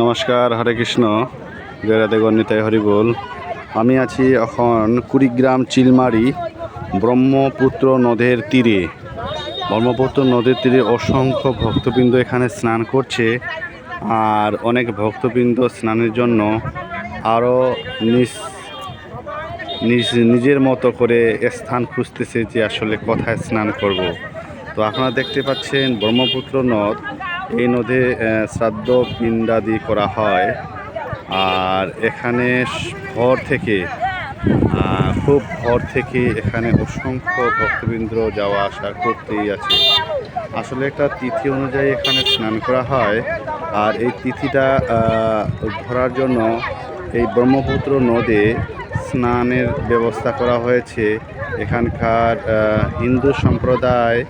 নমস্কার, হরে কৃষ্ণ। জয় রাধে গণিতায় হরিবোল আমি আছি এখন কুড়িগ্রাম চিলমারি ব্রহ্মপুত্র নদের তীরে। ব্রহ্মপুত্র নদের তীরে অসংখ্য ভক্তবৃন্দ এখানে স্নান করছে আর অনেক ভক্তবৃন্দ স্নানের জন্য আরও নিজ নিজ নিজের মতো করে স্থান খুঁজতেছে যে আসলে কোথায় স্নান করব। তো আপনারা দেখতে পাচ্ছেন ব্রহ্মপুত্র নদ এই নদে শ্রাদ্ধ পিণ্ডাদি করা হয়। আর এখানে ভোর থেকে খুব ভোর থেকে এখানে অসংখ্য ভক্তবৃন্দ যাওয়া আসা করতেই আছে। আসলে একটা তিথি অনুযায়ী এখানে স্নান করা হয়। আর এই তিথিটা ধরার জন্য এই ব্রহ্মপুত্র নদে স্নানের ব্যবস্থা করা হয়েছে। এখানকার হিন্দু সম্প্রদায়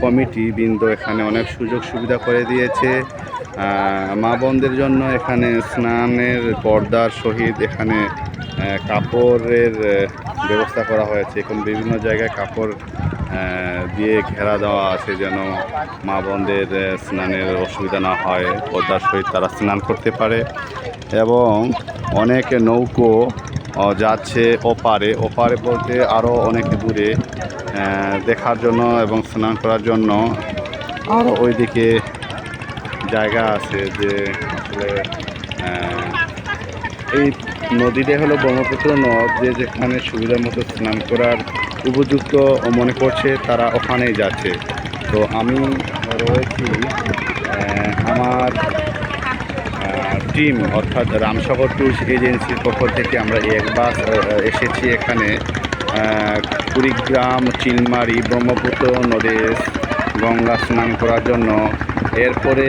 কমিটি বৃন্দ এখানে অনেক সুযোগ সুবিধা করে দিয়েছে। মা বোনদের জন্য এখানে স্নানের পর্দার সহিত এখানে কাপড়ের ব্যবস্থা করা হয়েছে। এখন বিভিন্ন জায়গায় কাপড় দিয়ে ঘেরা দেওয়া আছে যেন মা বোনদের স্নানের অসুবিধা না হয়। পর্দার সহিত তারা স্নান করতে পারে এবং অনেক নৌকো যাচ্ছে ওপারে। ওপারে বলতে আরও অনেক দূরে দেখার জন্য এবং স্নান করার জন্য আরও ওইদিকে জায়গা আছে যে আসলে এই নদীটা হলো ব্রহ্মপুত্র নদ, যে যেখানে সুবিধা মতো স্নান করার উপযুক্ত মনে করছে তারা ওখানেই যাচ্ছে। তো আমি রয়েছি আমার টিম অর্থাৎ রামসাগর ট্যুরস এজেন্সির পক্ষ থেকে আমরা একবার আহ, এসেছি এখানে কুড়িগ্রাম চিলমারি ব্রহ্মপুত্র নদে গঙ্গা স্নান করার জন্য। এরপরে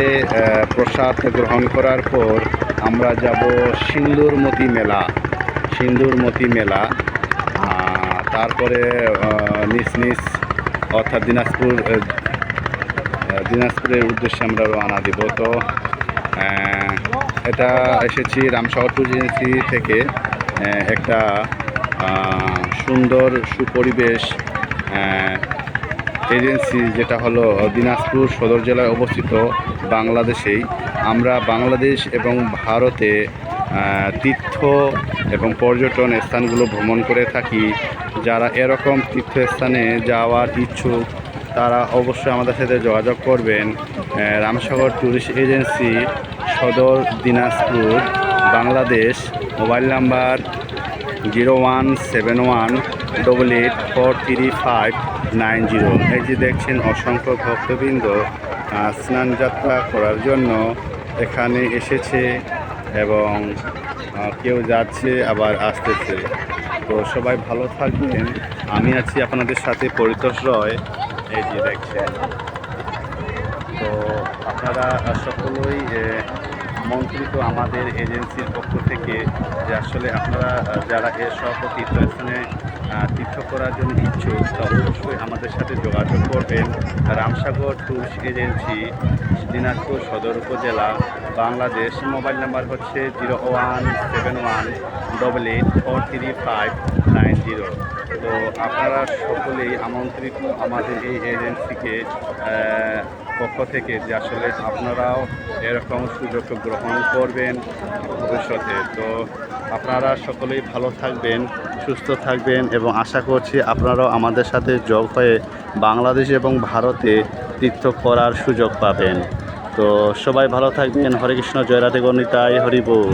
প্রসাদ গ্রহণ করার পর আমরা যাব সিন্দুরমতি মেলা সিন্দুরমতি মেলা। তারপরে নিজ নিজ অর্থাৎ দিনাজপুর দিনাজপুরের উদ্দেশ্যে আমরা রওনা দিব। তো এটা এসেছি রামসাগর ট্যুর এজেন্সি থেকে একটা সুন্দর সুপরিবেশ এজেন্সি যেটা হলো দিনাজপুর সদর জেলায় অবস্থিত বাংলাদেশেই। আমরা বাংলাদেশ এবং ভারতে তীর্থ এবং পর্যটন স্থানগুলো ভ্রমণ করে থাকি। যারা এরকম তীর্থস্থানে যাওয়ার ইচ্ছুক তারা অবশ্যই আমাদের সাথে যোগাযোগ করবেন। রামসাগর ট্যুরিস্ট এজেন্সি সদর Dinajpur, Bangladesh. Mobile number zero one seven one double eight four three five nine zero. এই যে দেখছেন অসংখ্য ভক্তবৃন্দ স্নান যাত্রা করার জন্য এখানে এসেছে এবং কেউ যাচ্ছে, আবার আসতেছে। তো সবাই ভালো থাকবেন। আমি আছি আপনাদের সাথে পরিতোষ রয়। এই যে দেখছেন। তো আপনারা সকলেই এ, মন্ত্রিত আমাদের এজেন্সির পক্ষ থেকে যে আসলে আপনারা যারা এসব তীর্থস্থানে আহ, তীর্থ করার জন্য ইচ্ছুক তা অবশ্যই আমাদের সাথে যোগাযোগ করবেন। রামসাগর ট্যুরস এজেন্সি দিনাজপুর সদর উপজেলা বাংলাদেশ। মোবাইল নাম্বার হচ্ছে zero one seven one double eight four three five nine zero. তো আপনারা সকলেই আমন্ত্রিত আমাদের এই এজেন্সিকে পক্ষ থেকে যে আসলে আপনারাও এরকম সুযোগ গ্রহণ করবেন ভবিষ্যতে। তো আপনারা সকলেই ভালো থাকবেন, সুস্থ থাকবেন এবং আশা করছি আপনারাও আমাদের সাথে যোগ হয়ে বাংলাদেশ এবং ভারতে তীর্থ করার সুযোগ পাবেন। তো সবাই ভালো থাকবেন। হরে কৃষ্ণ, জয় রাধে গণিতায় হরিবোল